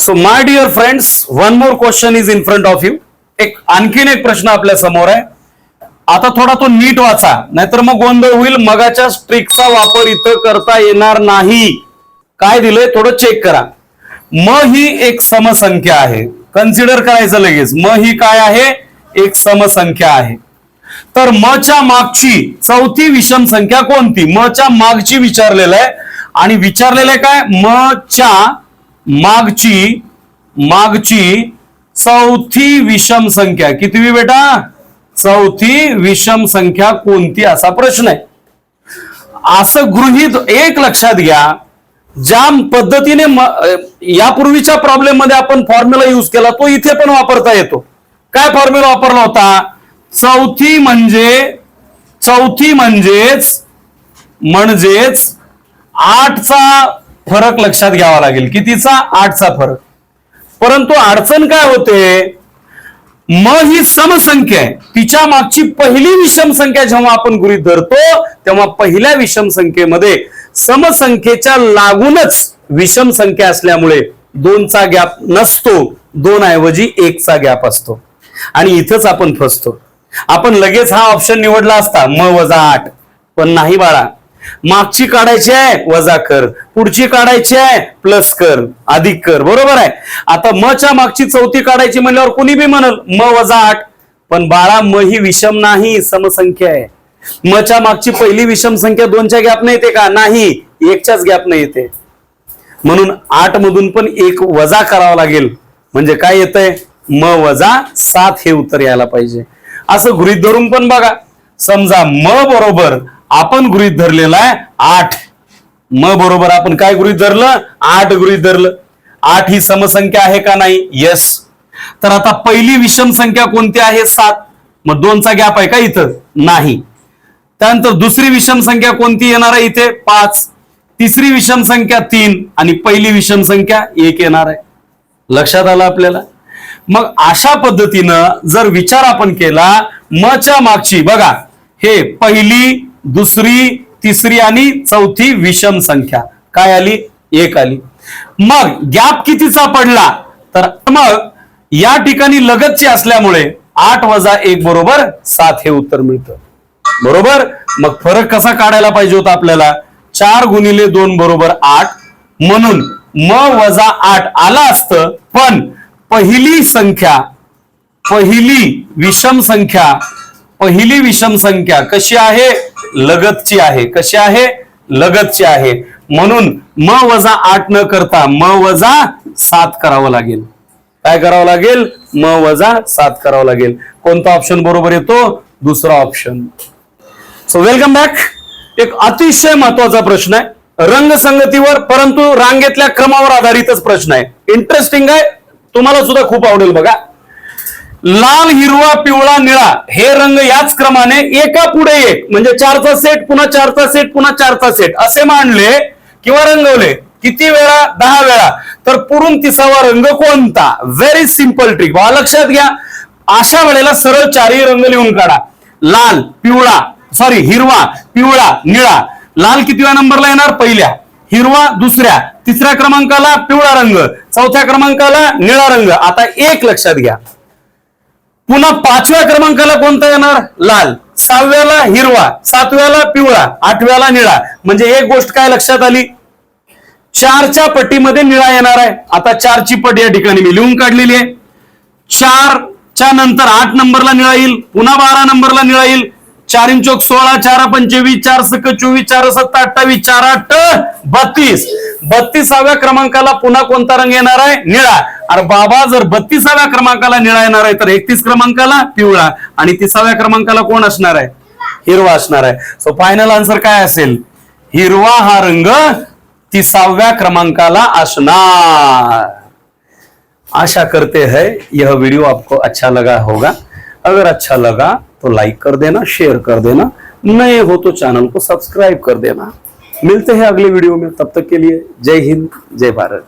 So my dear friends one more question is in front of you एक आणखीन एक प्रश्न आपल्यासमोर आहे. आता थोडा तो नीट वाचा. नाहीतर मग गोंधळ होईल. मगाच्या स्ट्रिकचा वापर इथं करता येणार नाही. काय दिलंय? थोडं चेक करा. म ही एक समसंख्या आहे. कन्सिडर करायचं लगेच. म ही काय आहे? एक समसंख्या आहे. तर मच्या मागची चौथी विषम संख्या कोणती? मच्या मागची विचारलेलं आहे. आणि विचारलेलं आहे काय? मच्या मागची मागची चौथी विषम संख्या. कितवी बेटा? चौथी विषम संख्या कोणती? असा प्रश्न आहे. असं गृहित एक लक्षात घ्या. ज्या पद्धतीने म- यापूर्वीच्या प्रॉब्लेममध्ये आपण फॉर्म्युला युज केला तो इथे पण वापरता येतो. काय फॉर्म्युला वापरला होता? चौथी म्हणजे चौथी म्हणजेच म्हणजेच आठचा फरक लक्षात घ्यावा लागेल कितीचा आठचा फरक. परंतु अडचण काय होते? म ही समसंख्या आहे. तिच्या मागची पहिली विषम संख्या जेव्हा आपण गृहित धरतो तेव्हा पहिल्या विषम संख्येमध्ये समसंख्येच्या लागूनच विषम संख्या असल्यामुळे दोनचा गॅप नसतो दोन ऐवजी एकचा गॅप असतो. आणि इथंच आपण फसतो. आपण लगेच हा ऑप्शन निवडला असता म वजा आठ. पण नाही बाळा मागची काढायची आहे वजा कर. पुढची काढायची आहे प्लस कर. अधिक कर. बरोबर आहे? आता म च्या मागची चौथी काढायची म्हणल्यावर कुणी बी म्हणल म वजा आठ. पण बाळा म ही विषम नाही समसंख्या आहे. म च्या मागची पहिली विषम संख्या दोनच्या गॅपने येते का? नाही. एकच्याच गॅपने येते. म्हणून आठ मधून पण एक वजा करावा लागेल. म्हणजे काय येतंय? म वजा सात हे उत्तर यायला पाहिजे. असं गृहित धरून पण बघा. समजा म बरोबर आपण गृहित धरलेला आहे आठ. म बरोबर आपण काय गृहित धरलं? आठ गृहित धरलं. आठ ही समसंख्या आहे का नाही? येस तर आता पहिली विषम संख्या कोणती आहे? सात. मग दोनचा गॅप आहे का इथं? नाही. त्यानंतर दुसरी विषम संख्या कोणती येणार आहे इथे? पाच. तिसरी विषम संख्या तीन आणि पहिली विषम संख्या एक येणार आहे. लक्षात आलं आपल्याला? मग अशा पद्धतीनं जर विचार आपण केला मच्या मागची बघा हे पहिली दुसरी तिसरी आणि चौथी विषम संख्या. काय आली? एक आली. मग गॅप कितीचा पडला? तर मग या ठिकाणी लगतची असल्यामुळे आठ वजा एक बरोबर सात हे उत्तर मिळतं. बरोबर? मग फरक कसा काढायला पाहिजे होता आपल्याला? चार गुणिले दोन बरोबर आठ. म्हणून म वजा आठ आला असतं पण पहिली संख्या पहिली विषम संख्या पहिली विषम संख्या कशी आहे? लगतची आहे. कशी आहे? लगतची आहे. म्हणून म वजा आठ न करता म वजा सात करावं लागेल. काय करावं लागेल? म वजा सात करावं लागेल. कोणता ऑप्शन बरोबर येतो? दुसरा ऑप्शन सो वेलकम बॅक एक अतिशय महत्त्वाचा प्रश्न आहे. रंगसंगतीवर परंतु रांगेतल्या क्रमावर आधारितच प्रश्न आहे. इंटरेस्टिंग आहे. तुम्हाला सुद्धा खूप आवडेल बघा. लाल हिरवा पिवळा निळा हे रंग याच क्रमाने एका पुढे एक. म्हणजे चारचा सेट पुन्हा चारचा सेट पुन्हा चारचा सेट. असे मांडले किंवा रंगवले? किती वेळा? दहा वेळा. तर पुरून तिसावा रंग कोणता? व्हेरी सिंपल ट्रिक बा लक्षात घ्या. अशा वेळेला सरळ चारही रंग लिहून काढा. लाल पिवळा सॉरी हिरवा पिवळा निळा. लाल कितव्या नंबरला येणार? पहिल्या. हिरवा दुसऱ्या. तिसऱ्या क्रमांकाला पिवळा रंग. चौथ्या क्रमांकाला निळा रंग. आता एक लक्षात घ्या. पुन्हा पाचव्या क्रमांकाला कोणता येणार? लाल. सहाव्याला हिरवा सातव्याला पिवळा आठव्याला निळा. म्हणजे एक गोष्ट काय लक्षात आली? चारच्या पट्टीमध्ये निळा येणार आहे. आता चारची पट या ठिकाणी मी लिहून काढलेली आहे. चारच्या नंतर आठ नंबरला निळा येईल. पुन्हा बारा नंबरला निळा येईल. चार चौक सोळा चार पंचवीस चार सक चोवीस चार सत्ता अठ्ठावीस चार आठ बत्तीस. बत्तीसाव्या क्रमांकाला पुन्हा कोणता रंग येणार आहे? निळा. अरे बाबा जर बत्तीसाव्या क्रमांकाला निळा येणार आहे तर एकतीस क्रमांकाला पिवळा. आणि तिसाव्या क्रमांकाला कोण असणार आहे? हिरवा असणार आहे. सो फायनल आन्सर काय असेल? हिरवा हा रंग तिसाव्या क्रमांकाला असणार. आशा करते है यह वीडियो आपको अच्छा लगा होगा. अगर अच्छा लगा तो लाइक कर देना शेयर कर देना। नए हो तो चैनल को सब्सक्राइब कर देना। मिलते हैं अगले वीडियो में तब तक के लिए जय हिंद जय भारत।